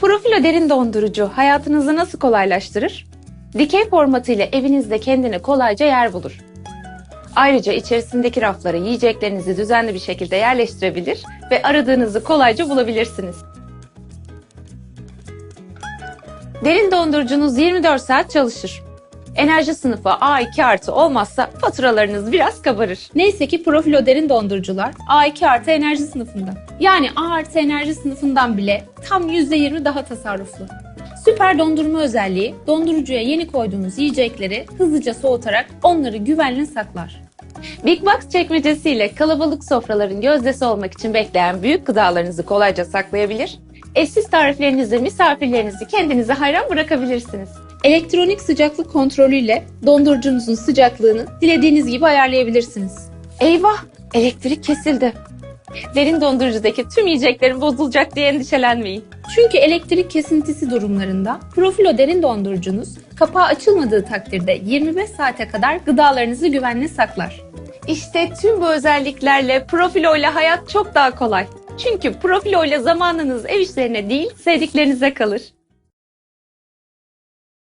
Profilo derin dondurucu hayatınızı nasıl kolaylaştırır? Dikey formatıyla evinizde kendine kolayca yer bulur. Ayrıca içerisindeki raflara yiyeceklerinizi düzenli bir şekilde yerleştirebilir ve aradığınızı kolayca bulabilirsiniz. Derin dondurucunuz 24 saat çalışır. Enerji sınıfı A2 artı olmazsa faturalarınız biraz kabarır. Neyse ki Profilo derin dondurucular A2 artı enerji sınıfında. Yani A artı enerji sınıfından bile tam %20 daha tasarruflu. Süper dondurma özelliği dondurucuya yeni koyduğunuz yiyecekleri hızlıca soğutarak onları güvenli saklar. Big Box çekmecesiyle kalabalık sofraların gözdesi olmak için bekleyen büyük gıdalarınızı kolayca saklayabilir, eşsiz tariflerinizle misafirlerinizi kendinize hayran bırakabilirsiniz. Elektronik sıcaklık kontrolüyle dondurucunuzun sıcaklığını dilediğiniz gibi ayarlayabilirsiniz. Eyvah! Elektrik kesildi. Derin dondurucudaki tüm yiyeceklerin bozulacak diye endişelenmeyin. Çünkü elektrik kesintisi durumlarında Profilo derin dondurucunuz kapağı açılmadığı takdirde 25 saate kadar gıdalarınızı güvenli saklar. İşte tüm bu özelliklerle Profilo ile hayat çok daha kolay. Çünkü Profilo ile zamanınız ev işlerine değil sevdiklerinize kalır.